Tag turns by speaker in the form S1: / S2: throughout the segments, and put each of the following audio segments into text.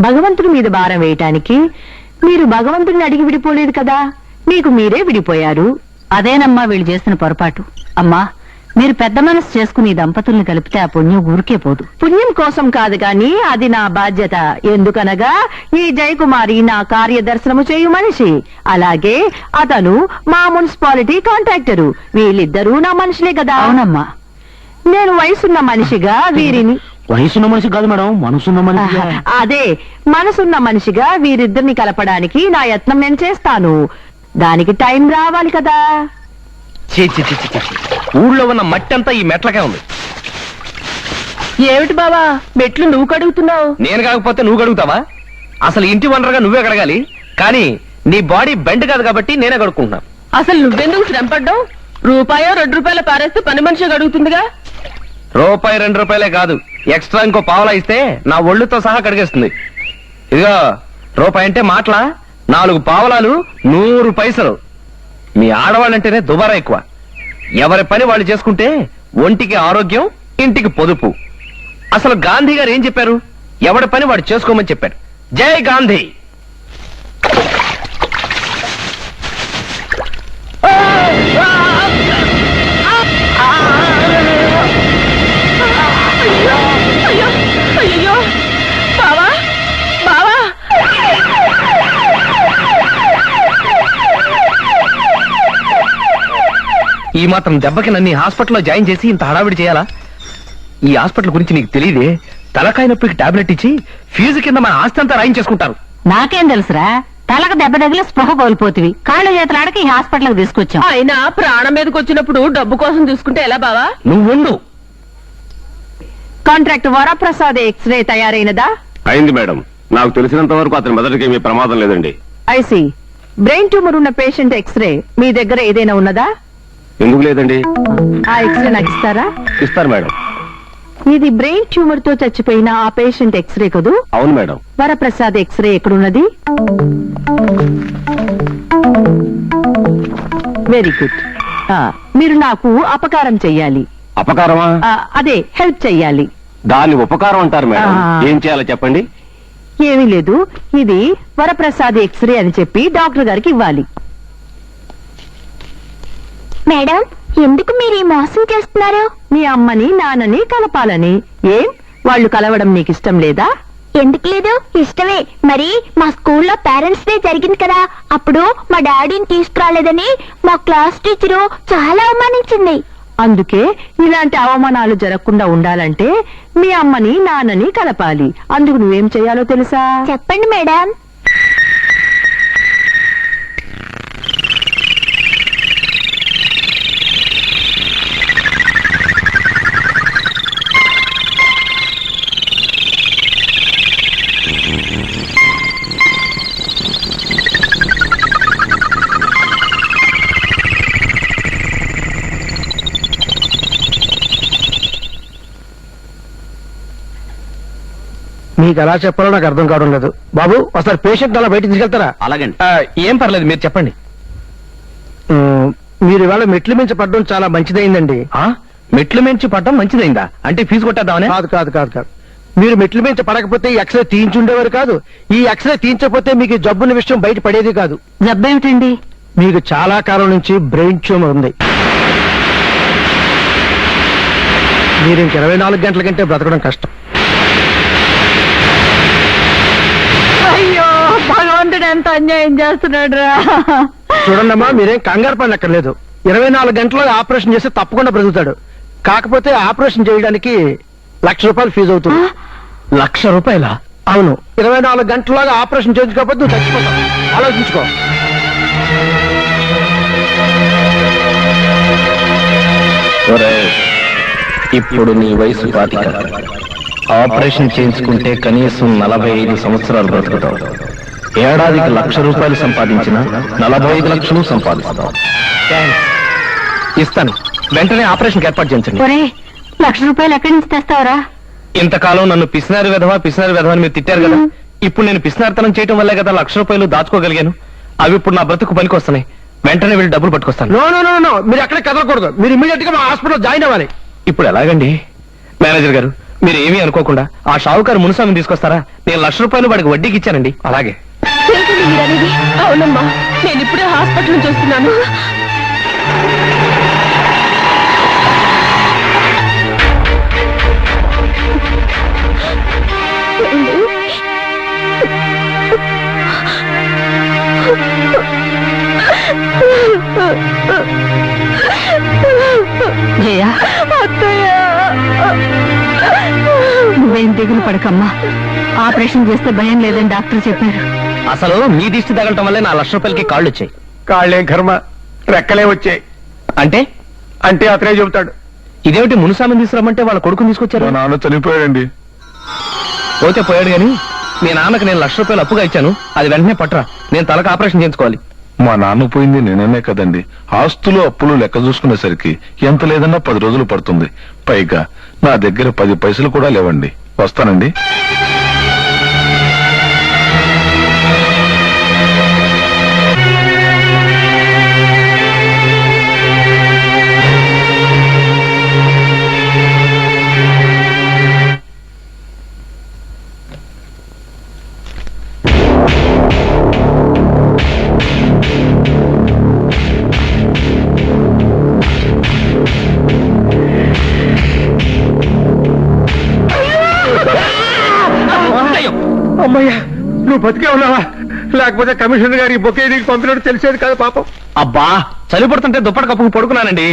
S1: భగవంతుడి మీద భారం వేయటానికి మీరు భగవంతుడిని అడిగి విడిపోలేదు కదా? మీకు మీరే విడిపోయారు.
S2: అదేనమ్మా వీళ్ళు చేసిన పొరపాటు. అమ్మా మీరు పెద్ద మనసు చేసుకుని దంపతుల్ని కలిపితే ఆ పుణ్యం ఊరికే పోదు.
S1: పుణ్యం కోసం కాదు గాని అది నా బాధ్యత. ఎందుకనగా ఈ జయకుమారి నా కార్యదర్శనము చేయు మనిషి. అలాగే అతను మా మున్సిపాలిటీ కాంట్రాక్టరు. వీళ్ళిద్దరూ నా మనుషులే కదా?
S2: అవునమ్మా.
S1: నేను వయసున్న మనిషిగా వీరిని
S3: వయసున్న మనిషి కాదు మేడం మనసున్న మనిషి
S1: అదే మనసున్న మనిషిగా వీరిద్దరిని కలపడానికి నా యత్నం నేను చేస్తాను. దానికి టైం రావాలి కదా.
S4: చీ చీ చీ, చీ, చీ. ఊళ్ళో ఉన్న మట్టి అంతా ఈ మెట్లకే ఉంది.
S1: ఏమిటి బావా మెట్లు నువ్వు కడుగుతున్నావు?
S4: నేను కాకపోతే నువ్వు గడుగుతావా అసలు ఇంటి వనరుగా నువ్వే కడగాలి కానీ నీ బాడీ బెండ్ కాదు కాబట్టి నేనే కడుక్కుంటున్నా.
S1: అసలు నువ్వెందుకు శ్రమపడ్డావు? రూపాయో రెండు రూపాయల పారేస్తే పని మనిషి అడుగుతుందిగా
S4: రూపాయి రెండు రూపాయలే కాదు ఎక్స్ట్రా ఇంకో పావలా ఇస్తే నా ఒళ్ళుతో సహా కడిగేస్తుంది. ఇదిగో రూపాయి అంటే మాటలా నాలుగు పావలాలు నూరు పైసలు. మీ ఆడవాళ్ళంటేనే దుబారా ఎక్కువ. ఎవరి పని వాళ్ళు చేసుకుంటే ఒంటికి ఆరోగ్యం ఇంటికి పొదుపు. అసలు గాంధీ గారు ఏం చెప్పారు? ఎవడి పని వాడు చేసుకోమని చెప్పారు జై గాంధీ! ఈ మాత్రం దెబ్బకి నన్ను ఈ హాస్పిటల్లో జాయిన్ చేసి ఇంత హడావిడి చేయాలా? ఈ హాస్పిటల్ గురించి నీకు తెలియదే తలకాయ నొప్పికి టాబ్లెట్ ఇచ్చి ఫీజు కింద మన ఆస్తి అంతా రాయించేసుకుంటారు.
S2: నాకేం తెలుసురా? తలకు దెబ్బ తగిలి స్పృహ కోల్పోతివి. కాళ్ళు చేతులు ఆడక ఈ హాస్పిటల్కి తీసుకొచ్చాం.
S1: అయినా ప్రాణం మీదకి వచ్చినప్పుడు డబ్బు కోసం చూసుకుంటే ఎలా బావా?
S4: నువ్వుండు.
S1: కాంట్రాక్ట్ వరప్రసాద్ ఎక్స్రే తయారైనదా?
S5: అయింది మేడం. నాకు తెలిసినంత వరకు అతని మెదడుకి ఏమీ ప్రమాదం లేదండి.
S1: ఐసి బ్రెయిన్ ట్యూమర్ ఉన్న పేషెంట్ ఎక్స్రే మీ దగ్గర ఏదైనా ఉన్నదా?
S5: ఎందుకు లేదండి?
S1: ఆ ఎక్స్రే నాకు ఇస్తారా?
S5: ఇస్తారు మేడం.
S1: ఇది బ్రెయిన్ ట్యూమర్తో చచ్చిపోయిన ఆ పేషెంట్ ఎక్స్రే కదూ?
S5: అవును మేడం.
S1: వరప్రసాద్ ఎక్స్రే ఎక్కడున్నది? వెరీ గుడ్ మీరు నాకు అపకారం చెయ్యాలి.
S5: అపకారమా?
S1: ఆ, అదే హెల్ప్ చెయ్యాలి.
S5: దాన్ని ఉపకారం అంటారు మేడం.
S1: ఆ.
S5: ఏం చేయాలో చెప్పండి?
S1: ఏమీ లేదు. ఇది వరప్రసాద్ ఎక్స్రే అని చెప్పి డాక్టర్ గారికి ఇవ్వాలి.
S6: మేడం ఎందుకు మీరు ఈ మోసం చేస్తున్నారు?
S1: మీ అమ్మని నాన్నని కలపాలని. ఏం? వాళ్ళు కలవడం నీకు ఇష్టం లేదా?
S6: ఎందుకు లేదు? ఇష్టమే. మరి మా స్కూల్లో పేరెంట్స్ డే జరిగింది కదా. అప్పుడు మా డాడీని తీసుకురాలేదని మా క్లాస్ టీచరు చాలా అవమానించింది.
S1: అందుకే ఇలాంటి అవమానాలు జరగకుండా ఉండాలంటే మీ అమ్మని నాన్నని కలపాలి. అందుకు నువ్వేం చేయాలో తెలుసా?
S6: చెప్పండి మేడం.
S3: మీకు ఎలా చెప్పాలో నాకు అర్థం కావడం లేదు. బాబు ఒకసారి పేషెంట్ అలా బయటికి తీసుకెళ్తారా?
S5: అలాగండి.
S4: ఆ, ఏం పర్లేదు మీరు చెప్పండి.
S3: ఉమ్, మీరు ఇవాళ మెట్లు మించి పడడం చాలా మంచిదైందండి.
S4: ఆ? మెట్లు మించి పట్టడం మంచిదైందా? అంటే ఫీజు కొట్టేద్దామనే?
S3: కాదు కాదు కాదు కాదు. మీరు మెట్లు మించి పడకపోతే ఈ ఎక్స్రే తీయించుండేవారు కాదు. ఈ ఎక్స్రే తీయించకపోతే మీకు ఈ జబ్బున్న విషయం బయట పడేది కాదు.
S2: జబ్బేమిటండి?
S3: మీకు చాలా కాలం నుంచి బ్రెయిన్ ట్యూమర్ ఉంది. మీరు ఇంక ఇరవై నాలుగు గంటల కంటే బ్రతకడం కష్టం
S1: అయ్యో భగవంతుడు ఎంత అన్యాయం చేస్తున్నాడు రా
S3: చూడండమ్మా మీరేం కంగారు పడక్కర్లేదు ఇరవై నాలుగు గంటల్లో ఆపరేషన్ చేస్తే తప్పకుండా బ్రతుకుతాడు. కాకపోతే ఆపరేషన్ చేయడానికి లక్ష రూపాయలు ఫీజు అవుతుంది.
S4: లక్ష రూపాయల?
S3: అవును. ఇరవై నాలుగు గంటల్లోగా ఆపరేషన్ చేయించుకోకపోతే నువ్వు చచ్చిపోతావు. ఆలోచించుకో.
S4: ఇప్పుడు నీ వయసు పాతిక. ఆపరేషన్ చేయించుకుంటే కనీసం నలభై ఐదు సంవత్సరాలు బ్రతుకుతావు. ఏడాదికి లక్ష రూపాయలు సంపాదించిన నలభై ఐదు లక్షలు సంపాదిస్తావు ఇస్తాను. వెంటనే ఆపరేషన్ ఏర్పాటు చేయించండి.
S2: ఒరే లక్ష రూపాయలు ఎక్కడి నుంచి తెస్తావరా?
S4: ఇంతకాలం నన్ను పిసినారి విధవా పిసినారి విధవా అని మీరు తిట్టారు కదా. ఇప్పుడు నేను పిసినారితనం చేయటం వల్లే కదా లక్ష రూపాయలు దాచుకోగలిగాను. అవి ఇప్పుడు నా బ్రతుకు పనికి వస్తున్నాయి. వెంటనే వెళ్ళి డబ్బులు పట్టుకొస్తాను.
S3: నో నో నో నో మీరు ఎక్కడ కదలకూడదు. మీరు ఇమీడియట్గా మా హాస్పిటల్ జాయిన్ అవ్వాలి.
S4: ఇప్పుడు ఎలాగండి? మేనేజర్ గారు మీరు ఏమీ అనుకోకుండా ఆ షావుకారు మునుసామిని తీసుకొస్తారా? నేను లక్ష రూపాయలు వాడికి వడ్డీకి ఇచ్చానండి. అలాగే.
S6: ఏంటండి మీరు అనేది
S7: అవునమ్మా నేను ఇప్పుడే హాస్పిటల్ నుంచి వస్తున్నాను.
S2: నువ్వేం దిగులు పడకమ్మా. ఆపరేషన్ చేస్తే భయం లేదని డాక్టర్ చెప్పారు.
S4: అసలు మీ దిష్టి తగలటం వల్లే నా లక్ష రూపాయలకి కాళ్ళు వచ్చాయి.
S8: కాళ్ళేం కర్మ? రెక్కలే వచ్చాయి.
S4: అంటే?
S8: అంటే అతనే చెబుతాడు.
S4: ఇదేమిటి మునుసామిని తీసుకురమ్మంటే వాళ్ళ కొడుకుని తీసుకొచ్చారు?
S5: నాన్న చనిపోయాడండి.
S4: పోతే పోయాడు గాని మీ నాన్నకి నేను లక్ష రూపాయలు అప్పుగా ఇచ్చాను. అది వెంటనే పట్టరా. నేను తలకు ఆపరేషన్ చేయించుకోవాలి.
S5: మా నాన్న పోయింది నేననే కదండి. ఆస్తులు అప్పులు లెక్క చూసుకునేసరికి ఎంత లేదన్నా పది రోజులు పడుతుంది. పైగా నా దగ్గర పది పైసలు కూడా లేవండి. వస్తానండి.
S8: నువ్వు బతికే ఉన్నావా? లేకపోతే కమిషనర్ గారి బొకే నీకు పంపినట్టు తెలిసేది కాదు పాపం.
S4: అబ్బా చలి పడుతుంటే దుప్పటి కప్పుకు పడుకున్నానండి.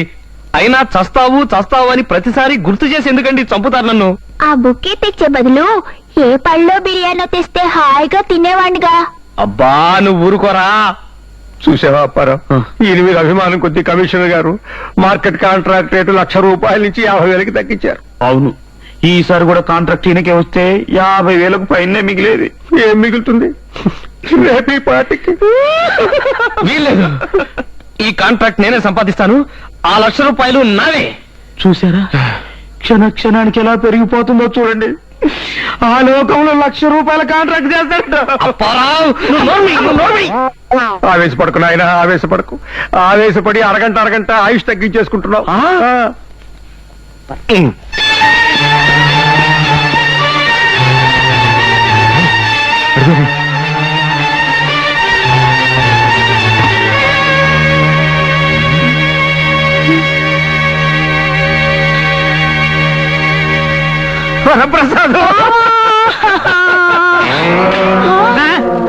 S4: అయినా చస్తావు చస్తావు అని ప్రతిసారి గుర్తు చేసి ఎందుకండి చంపుతారు నన్ను?
S6: ఆ బుక్కే తెచ్చే బదులు ఏ పళ్ళో బిర్యానో తెస్తే హాయిగా తినేవాడిగా
S4: అబ్బా నువ్వు ఊరుకోరా.
S8: చూసావా అప్పారావు ఈయన మీద అభిమానం కొద్ది కమిషనర్ గారు మార్కెట్ కాంట్రాక్ట్ రేటు లక్ష రూపాయల నుంచి యాభై వేలకి తగ్గించారు.
S9: అవును. ఈసారి కూడా కాంట్రాక్ట్ ఈయనకే వస్తే యాభై వేలకు పైనే మిగిలేది.
S8: ఏం మిగులుతుంది? రేపు ఈ పార్టీకి.
S4: వీల్లేదు. ఈ కాంట్రాక్ట్ నేనే సంపాదిస్తాను. ఆ లక్ష రూపాయలు నావే.
S9: చూసారా క్షణ క్షణానికి ఎలా పెరిగిపోతుందో చూడండి. ఆ లోకంలో లక్ష రూపాయల కాంట్రాక్ట్ చేస్తాడు.
S8: ఆవేశపడకు నాయన ఆవేశపడకు. ఆవేశపడి అరగంట అరగంట ఆయుష్ తగ్గించేసుకుంటున్నావు. వరప్రసాద్.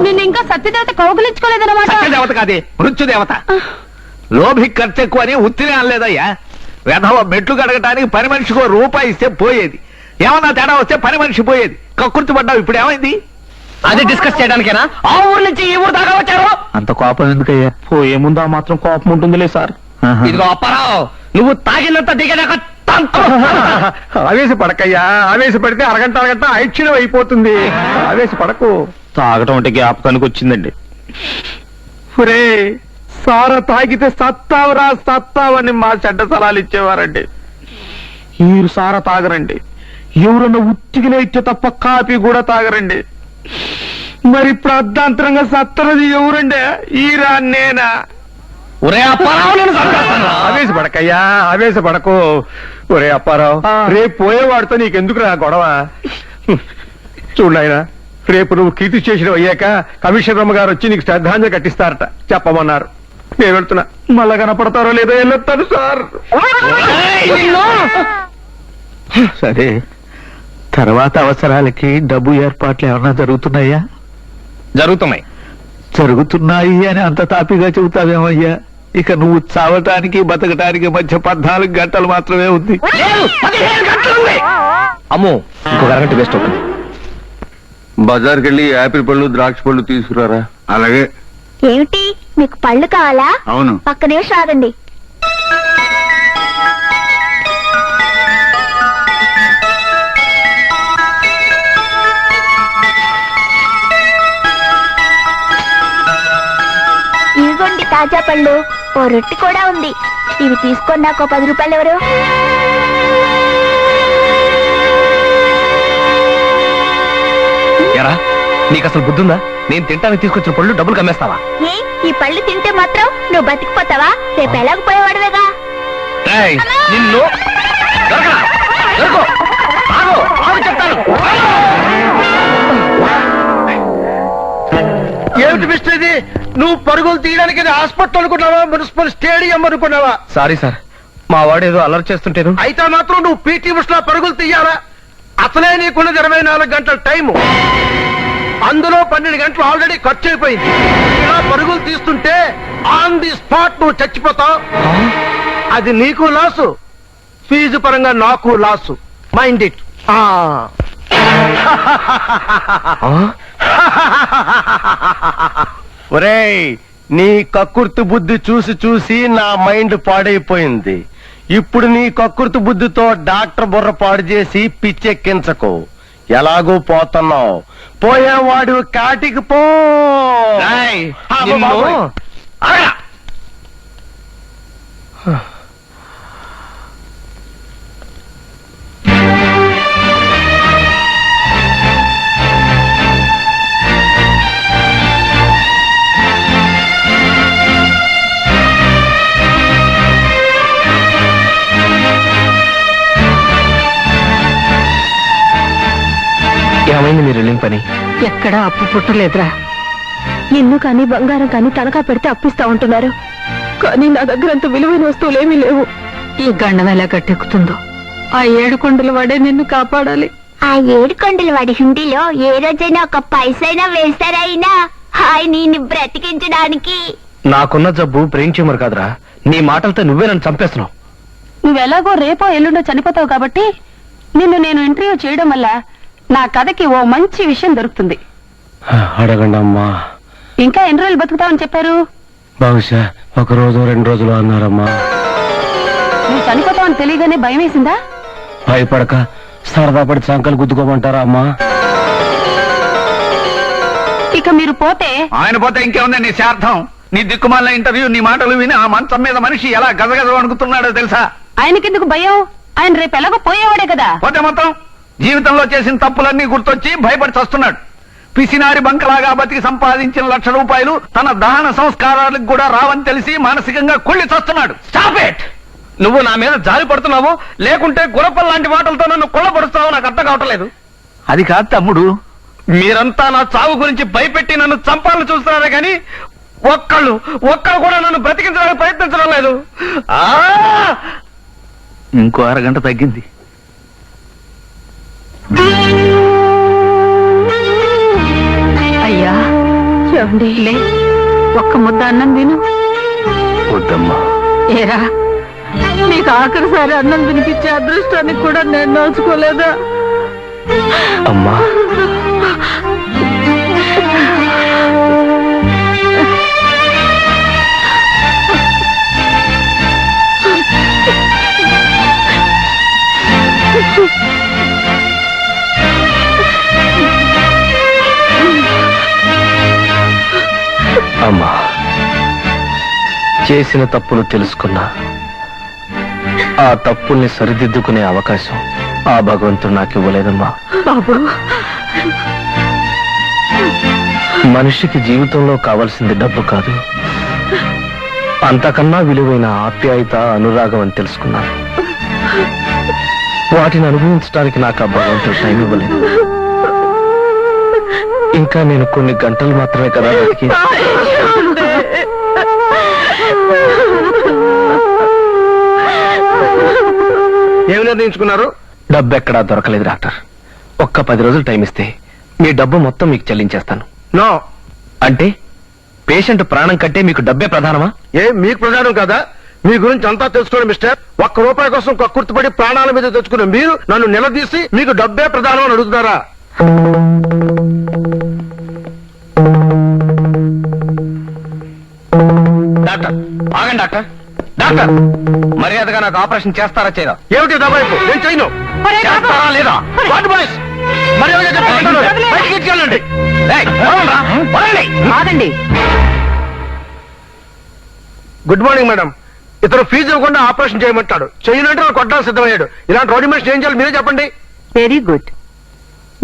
S7: నేను ఇంకా సత్యదేవత కౌగులించుకోలేదన్నమాట.
S10: దేవత కాదే మృత్యు దేవత లోభి ఖర్చు ఎక్కువ అని ఉత్తినే అనలేదయ్యా. వెధవ మెట్లు కడగటానికి పని మనిషికి రూపాయి ఇస్తే పోయేది. ఏమన్నా తేడా వస్తే పని మనిషి పోయేది. కక్కుర్తి పడ్డావు ఇప్పుడు ఏమైంది?
S4: అది డిస్కస్ చేయడానికేనా? ఆ ఊరు నుంచి ఈ ఊరు దాకా వచ్చారు?
S9: అంత కోపం ఎందుకయ్యా? పోయే ముందు ఆ మాత్రం కోపం ఉంటుందిలే సార్.
S4: ఇదిగో అప్పారావు నువ్వు తాగినంత దిగదాకా తంతు.
S8: ఆవేశపడకయ్యా ఆవేశపడితే అరగంట అరగంట ఐక్షణం అయిపోతుంది. ఆవేశపడకు.
S9: తాగటం అంటే జ్ఞాపకానికి వచ్చిందండి.
S8: ఒరే సార తాగితే సత్తావరా సత్తావని మా చెడ్డ సలాలు ఇచ్చేవారండి.
S9: మీరు సార తాగరండి. ఎవరన్నా ఉత్తికినే ఇచ్చే తప్ప కాపీ కూడా తాగరండి. మరి ఇప్పుడు అర్ధాంతరంగా సత్తరది ఎవరండి? ఈరా నేనా?
S4: ఒరే అప్పారావు నేను చంపేస్తానురా.
S8: ఆవేశపడకయ్యా ఆవేశపడకు. ఒరే అప్పారావు రేపు పోయేవాడితో నీకెందుకు రా గొడవ? చూడాయన రేపు నువ్వు కీర్తి చేసిన అయ్యాక కమిషనర్ అమ్మ గారు వచ్చి నీకు శ్రద్ధాంజలి కట్టిస్తారట. చెప్పమన్నారు. నేను వెళ్తున్నా. మళ్ళా కనపడతారో లేదో వెళ్ళొస్తాను సార్?
S9: సరే తర్వాత అవసరాలకి డబ్బు ఏర్పాట్లు ఏమన్నా జరుగుతున్నాయా?
S4: జరుగుతున్నాయి.
S9: జరుగుతున్నాయి అని అంత తాపిగా చెబుతావేమయ్యా? ఇక నువ్వు చావటానికి బతకటానికి మధ్య పద్నాలుగు గంటలు మాత్రమే ఉంది.
S4: అమ్మో ఇంకొక అరగంట వేస్ట్ అవుతుంది.
S5: బజార్కి వెళ్ళి యాపిల్ పళ్ళు ద్రాక్ష పళ్ళు తీసుకురారా? అలాగే.
S6: ఏమిటి? మీకు పళ్ళు కావాలా?
S5: అవును.
S6: పక్క నిమిషం ఆగండి. ఇదిగోండి తాజా పళ్ళు. ఓ రొట్టె కూడా ఉంది. ఇవి తీసుకొని నాకు పది రూపాయలు ఎవరు?
S4: ఎరా నీకు అసలు బుద్ధుందా? నేను తింటానికి తీసుకొచ్చిన పళ్ళు డబ్బులు కమ్మేస్తావా?
S6: ఏ ఈ పళ్ళు తింటే మాత్రం నువ్వు బతికిపోతావా? రేపు ఎలాగపోయేవాడువేగా
S4: నిన్ను దొరకరా? దొరకు. ఆగు.
S3: ఆగు, ఆగు చెప్తాను ఏమిటి మిస్టర్ ఇది? నువ్వు పరుగులు తీయడానికి హాస్పిటల్ అనుకున్నావా? మున్సిపల్ స్టేడియం అనుకున్నావా?
S4: Sorry sir. మా వాడు ఏదో అలర్ట్ చేస్తుంటేను.
S3: అయితే మాత్రం నువ్వు పీటీ ఉషలో పరుగులు తీయాలా? అసలే నీకున్నది ఇరవై నాలుగు గంటల టైము. అందులో పన్నెండు గంటలు ఆల్రెడీ ఖర్చు అయిపోయింది ఇలా పరుగులు తీస్తుంటే ఆన్ ది స్పాట్ నువ్వు చచ్చిపోతావు. అది నీకు లాసు. ఫీజు పరంగా నాకు లాసు. మైండ్ ఇట్
S11: ఒరేయ్ నీ కక్కుర్తి బుద్ధి చూసి చూసి నా మైండ్ పాడైపోయింది. ఇప్పుడు నీ కక్కుర్తి బుద్ధితో డాక్టర్ బుర్ర పాడు చేసి పిచ్చెక్కించకు. ఎలాగూ పోతున్నావు? పోయేవాడు కాటికి పో!
S4: ఏమైంది మీరు వెళ్ళిన పని.
S2: ఎక్కడా అప్పు పుట్టలేదురా.
S6: ఇల్లు కానీ బంగారం కానీ తనఖా పెడితే అప్పిస్తా ఉంటున్నారు. కానీ నా దగ్గర అంత విలువైన వస్తువులు ఏమీ లేవు.
S2: ఈ గండం ఎలా గట్టెక్కుతుందో. ఆ ఏడు కొండల వాడే నిన్ను కాపాడాలి.
S6: ఆ ఏడు కొండల వాడి హుండీలో ఏ రోజైనా ఒక పైసైనా వేస్తారైనా హాయ్ నిన్ను బ్రతికించడానికి.
S4: నాకున్న జబ్బు బ్రెయిన్ ట్యూమర్ కాదురా. నీ మాటలతో నువ్వే నన్ను చంపేస్తున్నావు.
S2: నువ్వెలాగో రేపో ఎల్లుండో చనిపోతావు కాబట్టి నిన్ను నేను ఇంటర్వ్యూ చేయడం వల్ల నా కథకి ఓ మంచి విషయం దొరుకుతుంది.
S11: అడగండి అమ్మా.
S2: ఇంకా ఎన్ని రోజులు బతుకుతావని చెప్పారు?
S11: బహుశా ఒక రోజు రెండు రోజులు అన్నారమ్మా.
S2: నువ్వు చనిపోతావని తెలియగానే భయం వేసిందా?
S11: భయపడక సరదా పడి సంకలు గుద్దుకోమంటారా అమ్మా?
S2: ఇక మీరు పోతే
S10: ఆయన పోతే ఇంకేముంది? నీ శార్థం నీ దిక్కుమాలిన ఇంటర్వ్యూ నీ మాటలు విని ఆ మంచం మీద మనిషి ఎలా గజగజ వణుకుతున్నాడో తెలుసా?
S2: ఆయనకెందుకు భయం? ఆయన రేపు ఎలాగో పోయేవాడే కదా.
S10: పోతే మొత్తం జీవితంలో చేసిన తప్పులన్నీ గుర్తొచ్చి భయపడి చస్తున్నాడు. పిసినారి బంకలాగా బతికి సంపాదించిన లక్ష రూపాయలు తన దహన సంస్కారాలకు కూడా రావని తెలిసి మానసికంగా కుళ్ళి చస్తున్నాడు. స్టాప్ ఇట్
S4: నువ్వు నా మీద జారి పడుతున్నావు లేకుంటే గురప్ప లాంటి మాటలతో నన్ను కొల్లబడుస్తావు నాకు అర్థం కావట్లేదు.
S10: అది కాదు తమ్ముడు.
S4: మీరంతా నా చావు గురించి భయపెట్టి నన్ను చంపాలని చూస్తున్నారే కానీ ఒక్కళ్ళు ఒక్కళ్ళు కూడా నన్ను బ్రతికించడానికి ప్రయత్నించడం లేదు. ఆ!
S10: ఇంకో అరగంట తగ్గింది.
S2: అయ్యా చూడండి లే ఒక్క ముద్ద అన్నం తిను.
S11: వద్దమ్మా.
S2: ఏరా నీకు ఆఖరిసారి అన్నం తినిపించే అదృష్టాన్ని కూడా నేను నోచుకోలేదా
S4: అమ్మా. అమ్మా చేసిన తప్పులు తెలుసుకున్నా. ఆ తప్పుల్ని సరిదిద్దుకునే అవకాశం ఆ భగవంతుడు నాకు ఇవ్వలేదమ్మా.
S2: బాబు.
S4: మనిషికి జీవితంలో కావాల్సింది డబ్బు కాదు. అంతకన్నా విలువైన ఆప్యాయత అనురాగం అని తెలుసుకున్నాను వాటిని అనుభవించడానికి నాకు ఆ భగవంతుడు టైం ఇవ్వలేదు. ఇంకా నేను కొన్ని గంటలు మాత్రమే కదా బతికి.
S3: ఏమి నిర్ణయించుకున్నారు?
S4: డబ్బు ఎక్కడా దొరకలేదు డాక్టర్. ఒక్క పది రోజులు టైం ఇస్తే మీ డబ్బు మొత్తం మీకు చెల్లించేస్తాను.
S3: నో.
S4: అంటే పేషెంట్ ప్రాణం కంటే మీకు డబ్బే ప్రధానమా?
S3: ఏ మీకు ప్రధానం కదా? మీ గురించి అంతా తెలుసుకోండి మిస్టర్. ఒక్క రూపాయి కోసం కక్కుర్తిపడి ప్రాణాల మీద తెచ్చుకున్న మీరు నన్ను నిలదీసి మీకు డబ్బే ప్రధానం అని అడుగుతారా
S4: డాక్టర్ ఆగండి డాక్టర్. డాక్టర్ మర్యాదగా నాకు ఆపరేషన్ చేస్తారా చేయరా?
S3: ఏమిటి దబాయిపు నేను చేయను?
S4: చేస్తారా లేదా?
S3: వాట్ బాయ్స్ మర్యాదగా. బయటికి.
S1: ఆగండి.
S3: Good morning madam. ఇతను ఫీజు ఇవ్వకుండా ఆపరేషన్ చేయమంటాడు. చేయనంటే నాకు కొట్టాలి సిద్ధమయ్యాడు. ఇలాంటి రోడ్డు మనిషి ఏం చేయాలి మీరే చెప్పండి.
S1: Very good.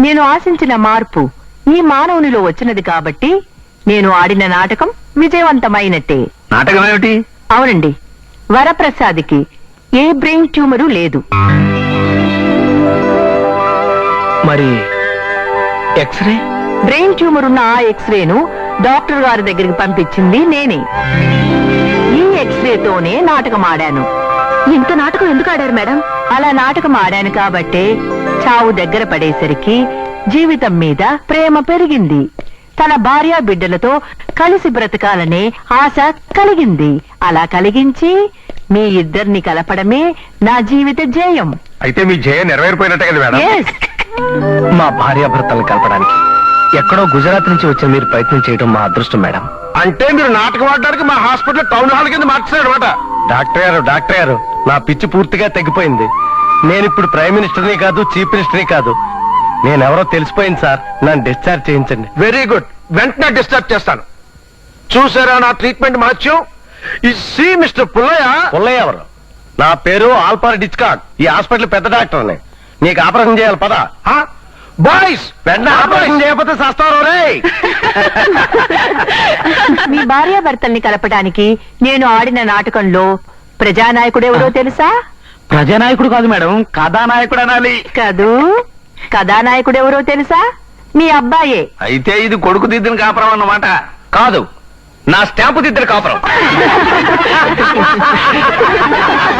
S1: నేను ఆశించిన మార్పు ఈ మానవునిలో వచ్చినది కాబట్టి నేను ఆడిన నాటకం విజయవంతమైనట్టే.
S10: నాటకం ఏమిటి
S1: అవునండి. వరప్రసాద్కి ఏ బ్రెయిన్ ట్యూమరు లేదు.
S4: మరి ఎక్స్రే?
S1: బ్రెయిన్ ట్యూమర్ ఉన్న ఆ ఎక్స్రేను డాక్టర్ గారి దగ్గరికి పంపించింది నేనే. ఈ ఎక్స్రేతోనే నాటకం ఆడాను
S6: ఇంత నాటకం ఎందుకు ఆడారు మేడం?
S1: అలా నాటకం ఆడాను కాబట్టే చావు దగ్గర పడేసరికి జీవితం మీద ప్రేమ పెరిగింది. తన భార్య బిడ్డలతో కలిసి బ్రతకాలనే ఆశ కలిగింది. అలా కలిగించి మీ ఇద్దరిని కలపడమే నా జీవిత జయం
S3: అయితే మీ జయం నెరవేరిపోయినట్టే కదా మేడం?
S1: Yes.
S4: మా భార్యాభర్తలను కలపడానికి ఎక్కడో గుజరాత్ నుంచి వచ్చిన మీరు ప్రయత్నం చేయడం మా అదృష్టం మేడం.
S3: అంటే మీరు నాటకం ఆడడానికి మా హాస్పిటల్ టౌన్ హాల్ కింద మార్చారు అనమాట
S11: డాక్టర్ గారు డాక్టర్ గారు నా పిచ్చి పూర్తిగా తగ్గిపోయింది నేను ఇప్పుడు ప్రైమ్ మినిస్టర్ని కాదు చీఫ్ మినిస్టర్ని కాదు. నేనెవరో తెలిసిపోయింది సార్. నన్ను డిశ్చార్జ్ చేయించండి.
S3: వెరీ గుడ్ వెంటనే డిస్టర్బ్ చేస్తాను. చూసారా నా ట్రీట్మెంట్ ఈ సి మిస్టర్ పుల్లయ్య
S11: పుల్లయ్య ఎవరు? నా పేరు ఆల్పార్ డిచ్కాక్ ఈ హాస్పిటల్ పెద్ద డాక్టర్ని. నీకు ఆపరేషన్ చేయాలి పదా.
S3: బాయ్స్!
S11: వెంటనే ఆపరేషన్ చేయకపోతే సస్తావు రే.
S1: మీ భార్యాభర్తల్ని కలపడానికి నేను ఆడిన నాటకంలో ప్రజానాయకుడెవరో తెలుసా?
S10: ప్రజానాయకుడు కాదు మేడం కథానాయకుడు అనాలి.
S1: కదూ? కథానాయకుడెవరో తెలుసా? మీ అబ్బాయే.
S10: అయితే ఇది కొడుకు దిద్దిన కాపురం అన్నమాట.
S4: కాదు నా స్టాంపు దిద్దరు కాపురం.